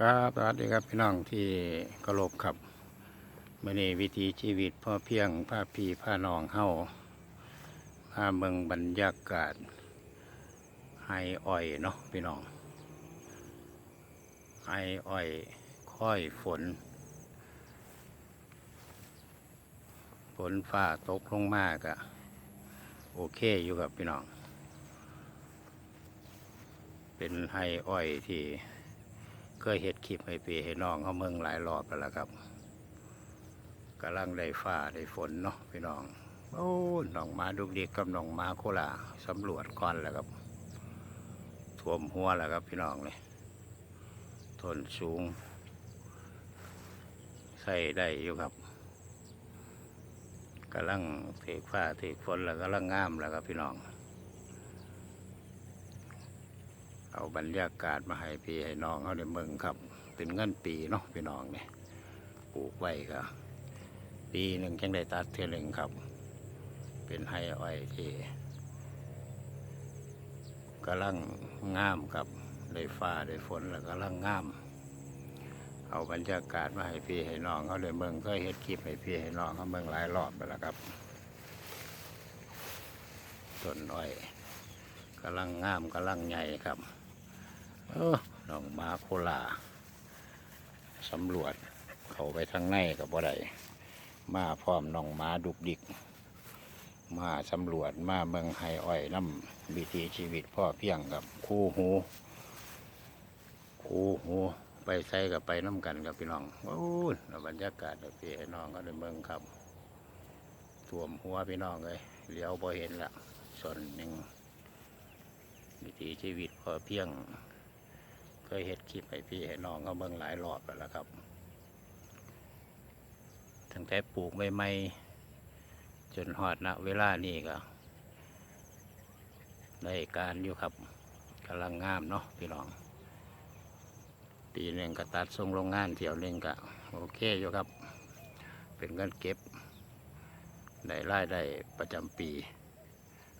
ครับสวัสดีครับพี่น้องที่กรบครับมื่อนี้วิถีชีวิตพ่อเพียงผ้าพีผ้านองเฮาผ้าเมืองบรรยากาศไฮอ้อยเนาะพี่น้องไฮอ้อยค่อยฝน ฝนฟ้าตกลงมากอะโอเคอยู่กับพี่น้อง เป็นไฮอ้อยที่ เคยเห็ดคลิปให้ปีให้น้องเขาเมืองหลายรอบแล้วล่ะครับกำลังได้ฟ้าได้ฝนเนาะพี่น้อง โอ้น้องมาดุกดิกกับน้องมาโคลาสำรวจก่อนแล้วครับท่วมหัวแล้วครับพี่น้องเลยทนสูง ใส่ได้อยู่ครับกำลังเทกฟ้าเทกฝนแล้วกำลังงามแล้วครับพี่น้อง เอาบรรยากาศมาให้พี่ให้น้องเขาในเมืองครับ เป็นเงินปีเนาะพี่น้องเนี่ยปลูกไว้ก็ปีหนึ่งจังได้ตัดเท่าหนึ่งครับ เป็นไฮอ้อยที่กำลังงามครับได้ฟ้าได้ฝนแล้วกำลังงามเอาบรรยากาศมาให้พี่ให้น้องเขาในเมืองก็เฮ็ดคลิปให้พี่ให้น้องเขาเมืองหลายรอบไปแล้วครับต้นอ้อยกำลังงามกำลังใหญ่ครับ เออน้องมาโคลาสำรวจเขาไปทางในกับบ่ได้มาพร้อมน้องมาดุกดิก มาสำรวจมาเมืองไฮอ้อยน้ำวิถีชีวิตพ่อเพียงกับคู่หูคู่หูไปใส่กับไปน้ำกันกับพี่น้องโอ้ยบรรยากาศแบบพี่ไอ้น้องก็ในเมืองครับท่วมหัวพี่น้องเลยเลี้ยวพอเห็นละส่วนหนึ่งวิถีชีวิตพอเพียง เคยเห็ดคลิปให้พี่ให้น้องก็เบิ่งหลายรอบแล้วครับ ตั้งแต่ปลูกใหม่ๆจนหอดณเวลานี้ก็ได้การอยู่ครับกำลังงามเนาะพี่น้อง ปีหนึ่งก็ตัดส่งโรงงานเที่ยวหนึ่งก็โอเคอยู่ครับ เป็นเงินเก็บ ได้รายได้ประจำปี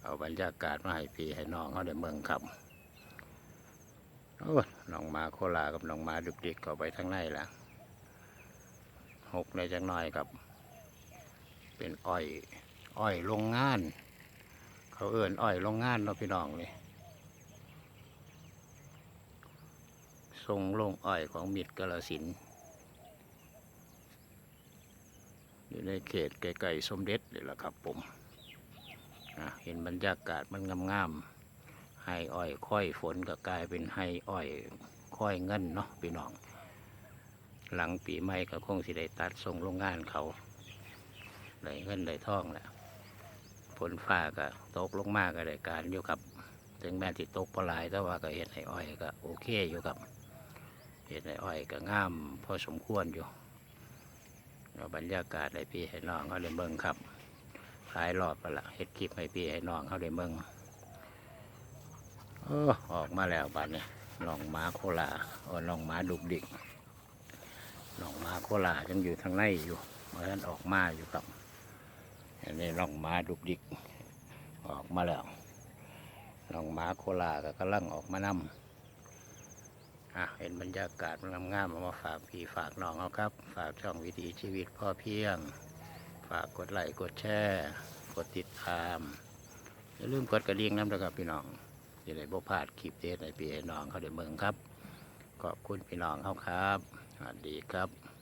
เอาบรรยากาศมาให้พี่ให้น้องเขาได้เมืองครับ น้องมาโคลากับน้องมาดุกดิกก็ไปทางในแหละหกในจังน้อยครับ เป็นอ้อย อ้อยโรงงาน เขาเอื่นอ้อยโรงงานเนาะพี่น้องนี่ทรงลงอ้อยของมิตรกาลสินอยู่ในเขตไกลๆสมเด็จนี่แหละครับผมเห็นบรรยากาศมันงามๆ ให้อ้อยค่อยฝนก็กลายเป็นให้อ้อยค่อยเงินเนาะพี่น้อง หลังปีใหม่ก็คงสิได้ตัดส่งโรงงานเขาได้เงินได้ท่องแหละฝนฟ้าก็ตกลงมากก็ได้การอยู่ครับ ถึงแม้ที่ตกปลายแต่ว่าก็เห็นให้อ้อยก็โอเคอยู่ครับเห็นให้อ้อยก็งามพอสมควรอยู่เอาบรรยากาศให้พี่ให้น้องเขาได้เบิ่งครับหลายรอบแล้วล่ะเฮ็ดคลิปให้พี่ให้น้องเขาได้เบิ่ง เออออกมาแล้วบ้านนี้น้องหมาโคลาเออน้องหมาดุกดิกน้องหมาโคลายังอยู่ทางในอยู่เมื่อนั้นออกมาอยู่ครับอันนี้น้องหมาดุกดิก ออกมาแล้วน้องหมาโคลาก็กำลังออกมานำอะเห็นบรรยากาศมันงามๆเอามาฝากพี่ฝากน้องเอาครับ ฝากช่องวิถีชีวิตพ่อเพียง ฝากกดไลค์กดแชร์ กดติดตามอย่าลืมกดกระดิ่งน้ำนะครับพี่น้อง จะได้บ่พลาดคลิปเด็ดในพี่ให้น้องเขาได้เมืองครับขอบคุณพี่น้องเขาครับสวัสดีครับ